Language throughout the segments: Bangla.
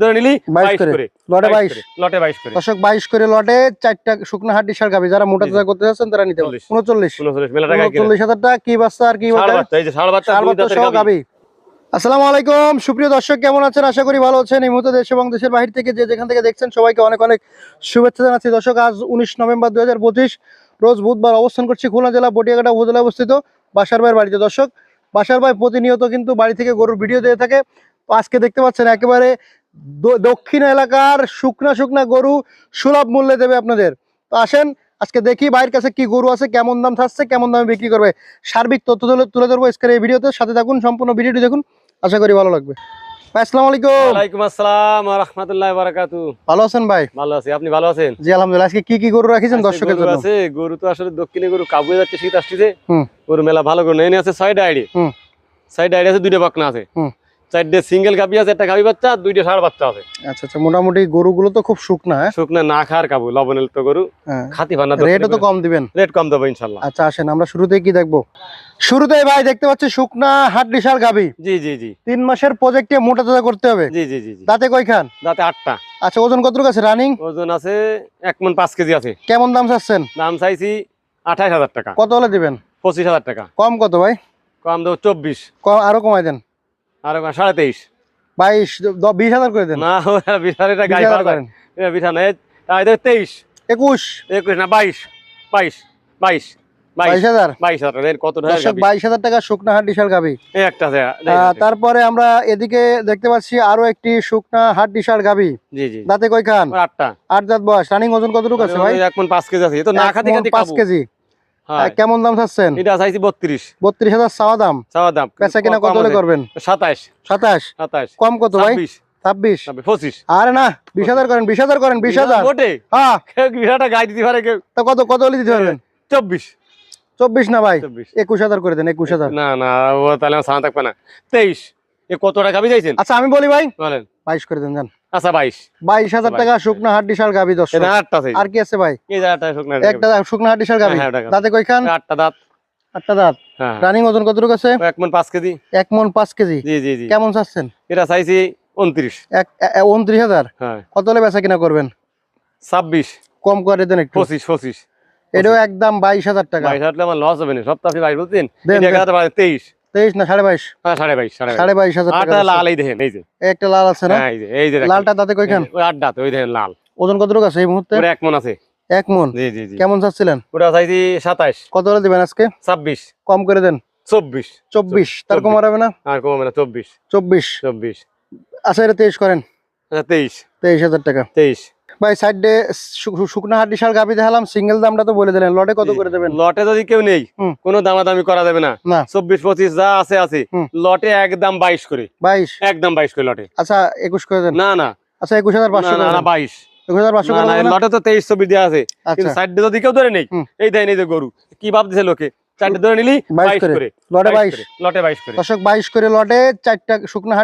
ধরে নিলি 22 করে। লটে 22 লটে বাইশ করে। দর্শক বাইশ করে লটে চারটা শুকনো হাড্ডি সার গাবি যারা মোটা। তাজা করতে যাচ্ছেন তারা নিতে পারবে 39 উনচল্লিশ। উনচল্লিশ মেলা টাকা কি বাচ্চা আর কি বাচ্চা এই যে। গাবি আসসালামু আলাইকুম। সুপ্রিয় দর্শক কেমন আছেন? আশা করি ভালো আছেন। এই মুহূর্তে দেশ এবং দেশের বাহির থেকে যে যেখান থেকে দেখছেন সবাইকে অনেক অনেক শুভেচ্ছা জানাচ্ছি। দর্শক আজ উনিশ নভেম্বর দুই হাজার পঁচিশ রোজ বুধবার অবস্থান করছি খুলনা জেলা বটিয়াঘাটা উপজেলা অবস্থিত বাসার ভাইয়ের বাড়িতে। দর্শক বাসার ভাই প্রতিনিয়ত কিন্তু বাড়ি থেকে গরুর ভিডিও দিয়ে থাকে। আজকে দেখতে পাচ্ছেন একেবারে দক্ষিণ এলাকার শুকনা শুকনা গরু সুলভ মূল্যে দেবে আপনাদের। তো আসেন আজকে দেখি ভাইয়ের কাছে কি গরু আছে কেমন দাম থাকছে কেমন দামে বিক্রি করবে। সার্বিক তথ্য তুলে ধরবো আজকের এই ভিডিওতে। সাথে থাকুন সম্পূর্ণ ভিডিওটি দেখুন। আশা করি ভালো লাগবে। আসসালামু আলাইকুম। ওয়ালাইকুম আসসালাম ওয়া রাহমাতুল্লাহি ওয়া বারাকাতুহু। ভালো আছেন ভাই? ভালো আছি। আপনি ভালো আছেন? জি আলহামদুলিল্লাহ। আজকে কি কি গরু রাখিছেন জন্য? আছে গরু তো আসলে দক্ষিণে গরু কাবুয়ে যাচ্ছে শীত আসছে গরু মেলা ভালো গরু আছে ছয়টা আইডি। হুম। আইডি আছে দুইটা বাকনা আছে। চারটে সিঙ্গেল আছে একটা বাচ্চা দুইটা ষাড় বাচ্চা আছে। আচ্ছা আচ্ছা মোটামুটি গরুগুলো তো খুব শুকনা হ্যাঁ? শুকনা না খার কাবু লবণের তো গরু হ্যাঁ। খাতি ভান্না রেটও তো কম দিবেন? রেট কম দেবো ইনশাল্লাহ। আচ্ছা আসেন আমরা শুরুতেই কি দেখব? শুরুতেই ভাই দেখতে পাচ্ছি শুকনা গাবি জি জি জি। তিন মাসের প্রজেক্টে মোটা তাজা করতে হবে। জি জি জি দাঁতে কই খান দাঁতে আটটা। আচ্ছা ওজন কতটুকু আছে? রানিং ওজন আছে এক মন পাঁচ কেজি আছে। কেমন দাম চাচ্ছেন? দাম চাইছি আঠাশ হাজার টাকা। কত হলে দিবেন? পঁচিশ হাজার টাকা। কম কত ভাই? কম দেবো চব্বিশ। কম আরও কমাই দেন। আর সাড়ে তেইশ। বাইশ বিশ হাজার করে দেন। না বিশ হাজার এটা তেইশ। একুশ। একুশ না বাইশ। বাইশ বাইশ তারপরে আমরা এদিকে দেখতে পাচ্ছি আরও একটি শুকনা হাট ডিশাল গাবি। দাঁতে কই খান আটটা। আট দাঁত বয়স। রানিং ওজন কতটুকু আছে ভাই? পাঁচ কেজি আছে। পাঁচ কেজি। কেমন দাম চাচ্ছেন? এটা চাইছি বত্রিশ। বত্রিশ হাজার চাওয়া দাম? চাওয়া দাম। বেচা কিনা কত করবেন? সাতাশ সাতাশ সাতাশ কম কত ভাই? ছাব্বিশ। ছাব্বিশ। ছাব্বিশ, পঁচিশ। আরে না বিশ হাজার করেন বিশ হাজার করেন বিশ হাজার। হ্যাঁ। বিশাটা গাই দিতে পারে কেউ তা কত কত হলে দিতে পারবেন? চব্বিশ। চব্বিশ না ভাই? চব্বিশ। একুশ হাজার করে দেন একুশ হাজার। না না ও তাহলে আমার থাকবে না। তেইশ। এ কত টাকা খাবি চাইছেন? আচ্ছা আমি বলি ভাই। বলেন। বাইশ করে দেন যান। আচ্ছা 22 22000 টাকা শুকনা হাড্ডি সার গাবি দর্শক। এটা আটটা আছে আর কি আছে ভাই? এই আটটা শুকনা একটা শুকনা হাড্ডি সার হ্যাঁ, গাবি। দাঁতে কয়খান? আটটা দাঁত। আটটা দাঁত। হ্যাঁ। রানিং ওজন কতটুকু আছে? 1 মণ 5 কেজি। 1 মণ 5 কেজি। জি জি জি। কেমন চাচ্ছেন? এটা চাইছি 29 29000 হ্যাঁ। কত হলে বেচা কিনা করবেন? 26 কম করে দেন একটু। 25 25 এটাও একদম 22000 টাকা। 22000 টাকা আমার লস হবে না। সপ্তাহে 22 বলতেন 22000 23 তেইশ না সাড়ে বাইশ? হ্যাঁ সাড়ে বাইশ সাড়ে বাইশ। সাড়ে বাইশ হাজার টাকা লাল এই দেখেন এই যে। একটা লাল আছে না? হ্যাঁ এই যে এই যে লালটা দাঁতে কই খান? এই যে, ওই আট দাঁত ওই দেখেন লাল। ওজন কতটুকু আছে এই মুহূর্তে? এক মন আছে। এক মন? জি জি জি। কেমন চাচ্ছিলেন? ওটা চাইছি সাতাশ কত হলে দিবেন আজকে? ছাব্বিশ। কম করে দেন। চব্বিশ। চব্বিশ। তার। কম হবে না? আর কমবে না চব্বিশ। চব্বিশ। চব্বিশ। আচ্ছা এটা তেইশ করেন। আচ্ছা তেইশ। তেইশ হাজার টাকা। তেইশ। ভাই সাইডে শুকনা হাট বিশাল গাবি দেখালাম সিঙ্গেল দামটা তো বলে দিলেন লটে কত করে দেবেন? লটে যদি কেউ নেই। কোনো দামাদামি করা যাবে না। চব্বিশ পঁচিশ যা আছে আছে। লটে একদম বাইশ করে। বাইশ? একদম বাইশ করে লটে আচ্ছা একুশ করে দেন। না না। আচ্ছা একুশ হাজার পাঁচশো না, বাইশ? লটে তো তেইশ দেওয়া আছে। আচ্ছা। কিন্তু সাইডে যদি কেউ ধরে নেই এই দেয় যে গরু। কি ভাবতেছে লোকে? চারটে ধরে নিলি করে। লটে বাইশ করে, লটে বাইশ করে। দর্শক বাইশ করে লটে চারটা শুকনা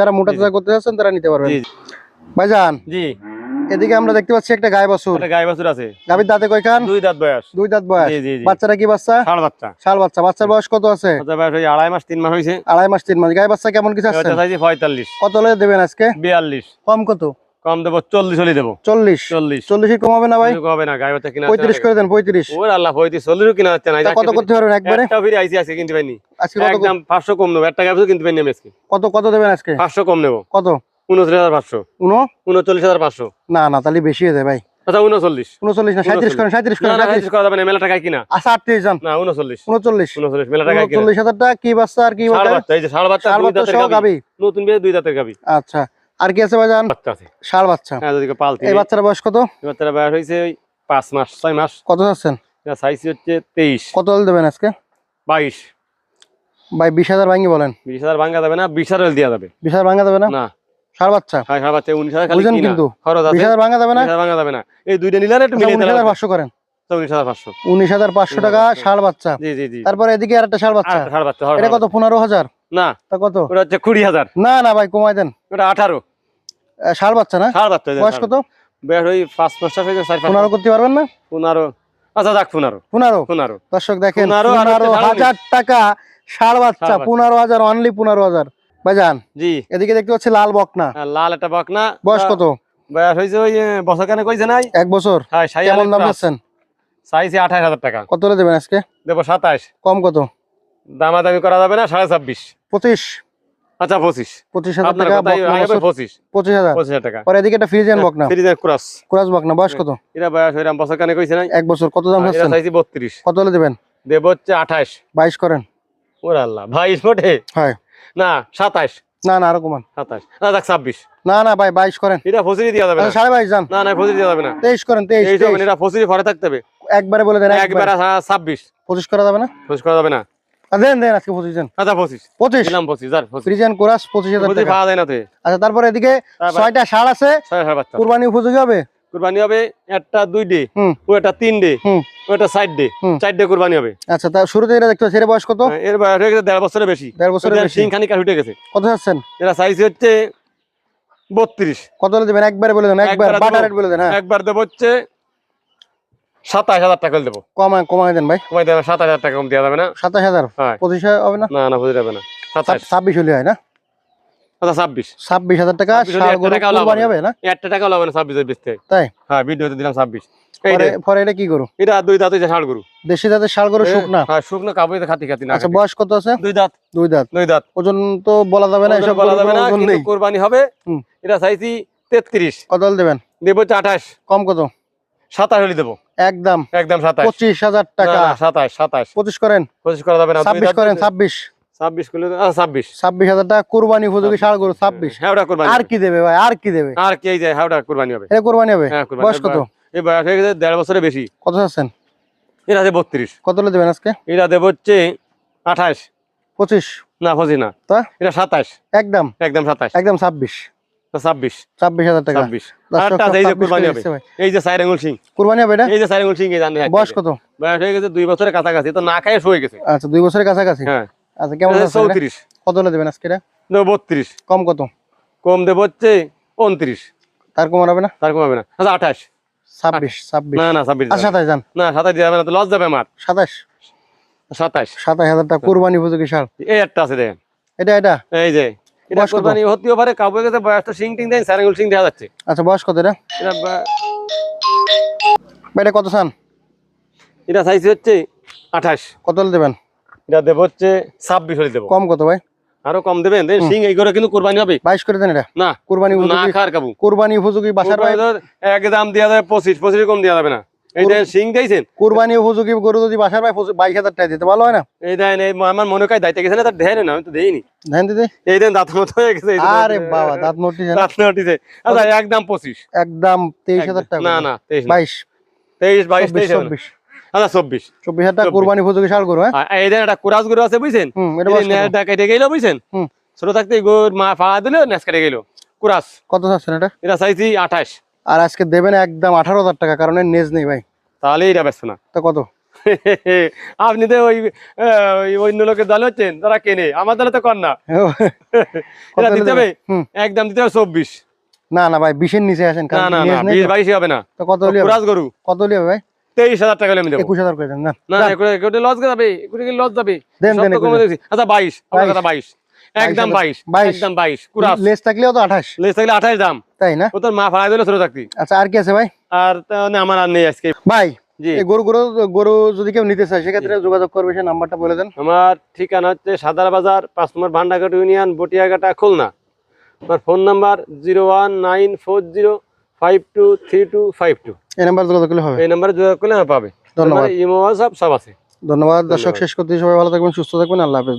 যারা মোটা। তাজা করতে তারা নিতে পারবেন। ভাইজান জি। এদিকে আমরা দেখতে পাচ্ছি একটা গায়ে বাছুর একটা গাই বাছুর আছে। গাবির দাঁতে কয়খান? দুই দাঁত বয়স। দুই দাঁত বয়স। বাচ্চারা কি বাচ্চা? ষাড় বাচ্চা। শাল বাচ্চা। বাচ্চার বয়স কত আছে? আড়াই মাস তিন মাস হয়েছে আড়াই মাস তিন মাস। গায়ে বাচ্চা কেমন কিছু আছে? পঁয়তাল্লিশ। কত হলে দেবেন আজকে? বিয়াল্লিশ। কম কত? কম দেবো চল্লিশ হলে দেবো। চল্লিশ। চল্লিশ। চল্লিশের কম হবে না ভাই? হবে না বাচ্চা কিনা পঁয়ত্রিশ করে দেন পঁয়ত্রিশ। ওর আল্লাহ পঁয়ত্রিশ চল্লিশও কিনা হচ্ছে না। কত করতে পারবেন একবারে? ফিরে আইসি আছে কিনতে পাইনি। আজকে একদম পাঁচশো কম নেব একটা গাই কিনতে আমি আজকে। কত কত দেবেন আজকে? পাঁচশো কম নেব। কত? উনচল্লিশ হাজার পাঁচশো। উনো? উনচল্লিশ হাজার পাঁচশো। না না তাহলে বেশি হয়ে যায় ভাই। আচ্ছা উনচল্লিশ। উনচল্লিশ না সাঁত্রিশ করেন সাঁত্রিশ করেন সাঁত্রিশ। করা যাবে না মেলা টাকায় কিনা? আচ্ছা আটত্রিশ যান না উনচল্লিশ। উনচল্লিশ। উনচল্লিশ মেলা টাকায় উনচল্লিশ হাজার টাকা কি বাচ্চা আর কি বাচ্চা? বাচ্চা এই যে ষাড় বাচ্চা দুই দাঁতের গাবি। নতুন বিয়ে দুই দাঁতের গাভী আচ্ছা আর কি আছে ভাই জান? বাচ্চা আছে। ষাড় বাচ্চা। হ্যাঁ যদি কেউ এই বাচ্চার বয়স কত? বাচ্চারা বয়স হয়েছে পাঁচ মাস ছয় মাস। কত সাইজ হচ্ছে তেইশ। কত দেবেন আজকে? বাইশ। ভাই বিশ হাজার ভাঙি বলেন। বিশ হাজার ভাঙা যাবে না বিশ হাজার দেওয়া যাবে। বিশ হাজার ভাঙা যাবে না? না। বাচ্চা। হ্যাঁ ষাড় বাচ্চা উনিশ হাজার খালি কিন্তু। খরচ আছে। হাজার ভাঙা যাবে না? বিশ হাজার ভাঙা যাবে না। এই দুইটা নিলে একটু মিলিয়ে উনিশ হাজার পাঁচশো করেন। উনিশ হাজার পাঁচশো। উনিশ হাজার পাঁচশো টাকা ষাড় বাচ্চা। জি জি জি। তারপরে এদিকে আর একটা ষাড় বাচ্চা। আর বাচ্চা এটা কত পনেরো হাজার? না। তা কত? ওটা হচ্ছে কুড়ি হাজার। না না ভাই কমাই দেন। ওটা আঠারো। আহ, বাচ্চা না? ষাড় বাচ্চা বয়স কত? বের ওই পাঁচ পনেরো করতে পারবেন না? পনেরো। আচ্ছা যাক পনেরো। পনেরো। পনেরো। দর্শক দেখেন পনেরো হাজার টাকা বাচ্চা বাচ্চা। পনেরো হাজার অনলি পনেরো হাজার। ভাইজান জি। এদিকে দেখতে পাচ্ছি লাল বকনা। লাল একটা বকনা। বয়স কত? বয়স হয়েছে ওই বছর কানে কইছে নাই? এক বছর? হ্যাঁ কেমন দাম আঠাশ হাজার টাকা। কত হলে দেবেন আজকে? দেবো সাতাশ। কম কত? দামাদামি করা যাবে না সাড়ে ছাব্বিশ। পঁচিশ? আচ্ছা পঁচিশ। পঁচিশ হাজার টাকা পঁচিশ। পঁচিশ হাজার? পঁচিশ হাজার টাকা। পরে এদিকে একটা ফ্রিজেন বকনা। ক্রস। বকনা। বয়স কত? এটা বয়স হইরাম বছর কানে কইছে নাই। এক বছর। কত দাম বত্রিশ। কত হলে দেবেন? দেব হচ্ছে আঠাশ। বাইশ করেন। ওর আল্লাহ বাইশ মোটে হয়। না সাতাশ। না না আরও কমান। সাতাশ। না দেখ ছাব্বিশ। না না ভাই বাইশ করেন। এটা ফসিলি দেওয়া যাবে না। আচ্ছা, সাড়ে বাইশ যান। না না ফসিলি দেওয়া যাবে না। তেইশ করেন তেইশ এই এটা ফসিলি ঘরে থাকতে হবে। একবারে বলে দেন একবার। একবার ছাব্বিশ। পঁচিশ করা যাবে না? ফসিস করা যাবে না। দেন দেন আজকে পঁচিশ দেন। আচ্ছা পঁচিশ। পঁচিশ। দিলাম পঁচিশ আর পঁচিশ। ফ্রিজেন কোরাস পঁচিশ হাজার পঁচিশ পাওয়া যায় না আচ্ছা তারপরে এদিকে ছয়টা ষাঁড় আছে। কুরবানি উপযোগী হবে? কুরবানি হবে একটা দুই ডে একটা তিন ডে হুম একটা সাইড ডে চার ডে কুরবানি হবে। আচ্ছা তা শুরুতে এটা দেখতে এর বয়স কত? হ্যাঁ, এর বয়স হয়ে গেছে দেড় বছরের বেশি। দেড় বছরের বেশি। সিং খানিকা উঠে গেছে। কত চাচ্ছেন এরা সাইজ হচ্ছে বত্রিশ। কত দেবেন? একবারে বলে দেন একবার। রেট বলে দেন হ্যাঁ। একবার দেবো হচ্ছে সাতাশ হাজার টাকা দেবো। কমায় কমায় দেন ভাই। কমাই দেবে সাতাশ হাজার টাকা কম দেওয়া যাবে না। সাতাশ হাজার? হ্যাঁ। পঁচিশ হবে না? না না ছাব্বিশ হলে হয় না? আচ্ছা ছাব্বিশ। হাজার টাকা 26 কুরবানি হবে। হবে না? একটা টাকা লাগবে না ছাব্বিশের বেচতে তাই? হ্যাঁ ভিডিওতে দিলাম ছাব্বিশ। পরে এটা কি করু এটা দুই দাঁত হয়েছে ষাট গরু। দেশি জাতের ষাঁড় গরু শুকনা? হ্যাঁ শুকনো কাবুতে খাতি খাতি না আচ্ছা বয়স কত আছে? দুই দাঁত। দুই দাঁত। দুই দাঁত। ওজন তো বলা যাবে না এসব বলা যাবে না কিন্তু কোরবানি হবে। এটা চাইছি তেত্রিশ। কত হলে দেবেন? দেবো হচ্ছে আঠাশ। কম কত? সাতাশ হলে দেবো। একদম। একদম সাতাশ। পঁচিশ হাজার টাকা। সাতাশ সাতাশ। পঁচিশ করেন? পঁচিশ করা যাবে না দুই ছাব্বিশ দাঁত করেন হয়েছে। ছাব্বিশ ছাব্বিশ ছাব্বিশ। ছাব্বিশ হাজার টাকা কুরবানি উপযোগী ষাঁড় গরু ছাব্বিশ। হ্যাঁ কোরবানি আর কি দেবে ভাই? আর কি দেবে? আর কে যায় হ্যাঁ কোরবানি হবে। এটা কোরবানি হবে? হ্যাঁ বয়স কত? এই বয়স হয়ে গেছে দেড় বছরের বেশি। কত চাচ্ছেন? এটা আছে বত্রিশ। কত দেবেন আজকে? এটা দেবো হচ্ছে আঠাশ। পঁচিশ। না পঁচিশ না। তা? এটা সাতাশ। একদম। একদম সাতাশ। একদম ছাব্বিশ। ছাব্বিশ। ছাব্বিশ হাজার টাকা। ছাব্বিশ। এই যে 26 কোরবানি হবে। এই যে সিং কুরবানি হবে এটা? এই যে সিং বয়স কত? বয়স হয়ে গেছে দুই বছরের কাছাকাছি তো না খায় শুয়ে গেছে। আচ্ছা দুই বছরের কাছাকাছি? হ্যাঁ। আচ্ছা কেমন? চৌত্রিশ। কত হলে দেবেন আজকে এটা দেবো বত্রিশ। কম কত? কম দেবো হচ্ছে উনত্রিশ। তার কম হবে না? তার কমাবে না। আচ্ছা আঠাশ। ছাব্বিশ ছাব্বিশ। না না ছাব্বিশ আচ্ছা সাতাশ যান না সাতাশ যাবে না তো লস যাবে আমার। সাতাশ? সাতাশ। সাতাশ হাজার টাকা কুরবানি উপযোগী সার এই একটা আছে দেখেন এটা এটা? এই যে এটা? কোরবানি হতেও পারে কাবুয়ে গেছে বয়সটা সিং টিং দেন সাইর সিং দেখা যাচ্ছে। আচ্ছা বয়স কত এটা? এটা এটা কত চান এটা সাইজ হচ্ছে আঠাশ। কত হলে দেবেন? এটা দেবো হচ্ছে ছাব্বিশ হলে দেবো। কম কত ভাই? আরও কম দেবেন সিং এই করে কিন্তু কোরবানি হবে বাইশ করে দেন এটা? না কুরবানি না খার কাবু। কুরবানি উপযোগী বাসার এক দাম দেওয়া যাবে পঁচিশ পঁচিশ কম দেওয়া যাবে না। সিং দিয়েছেন। কুরবানি উপযোগী গরু যদি বাসার ভাই বাইশ হাজার টাকা দিতে ভালো হয় না? এই দেন আমার মনে কাজ দায়িত্ব গেছে না তার দেয় না আমি তো দেইনি। ধ্যান দিতে এই দেন দাঁত মতো হয়ে গেছে আরে বাবা দাঁত উঠিছে আচ্ছা একদম পঁচিশ। একদম তেইশ হাজার টাকা না না তেইশ বাইশ। তেইশ বাইশ তেইশ চব্বিশ। আচ্ছা চব্বিশ। চব্বিশ হাজার টাকা চব্বিশ। কুরবানি উপযোগী সার গরু হ্যাঁ? এই একটা কুরাস গরু আছে বুঝছেন? এটা কেটে গেল বুঝছেন? ছোট থাকতে গোর মা ফাড়া দিল নেস কেটে গেল। কত চাচ্ছেন এটা? এটা চাইছি আঠাশ। আর আজকে দেবেন একদম আঠারো হাজার টাকা কারণ নেজ নেই ভাই। তাহলে এটা ব্যস্ত না। তো কত? আপনি তো ওই অন্য লোকের দল হচ্ছেন তারা কেনে। আমার দলে তো কর না। এটা দিতে হবে? একদম দিতে হবে চব্বিশ। না না ভাই বিশের নিচে আসেন না বিশ বাইশে হবে না। তো কত গরু। কত হবে ভাই? তেইশ হাজার টাকা আমি দেবো। একুশ হাজার করে দেন না। না লস যাবে। লস যাবে। আচ্ছা বাইশ কথা বাইশ। একদম বাইশ। একদম বাইশ লেস থাকলেও তো আঠাশ। লেস থাকলে আঠাশ দাম। তাই না? তোর মা দিলে ছোট থাকতি আচ্ছা আর কি আছে ভাই? আর তাহলে আমার আর নেই আজকে। ভাই গরু গরু গরু যদি কেউ নিতে চায় সেক্ষেত্রে যোগাযোগ করবে সে নাম্বারটা বলে দেন। আমার ঠিকানা হচ্ছে সাদার বাজার পাঁচ নম্বর ভান্ডাঘাট ইউনিয়ন বটিয়াঘাটা খুলনা। আমার phone number zero one nine four zero five two three two five two. এই নাম্বার যোগাযোগ করলে হবে। এই নাম্বারে যোগাযোগ করলে আমার পাবে। ধন্যবাদ। আমার ইমো হোয়াটসঅ্যাপ সব আছে। ধন্যবাদ। দর্শক শেষ করতে সবাই ভালো থাকবেন সুস্থ থাকবেন। আল্লাহ হাফেজ।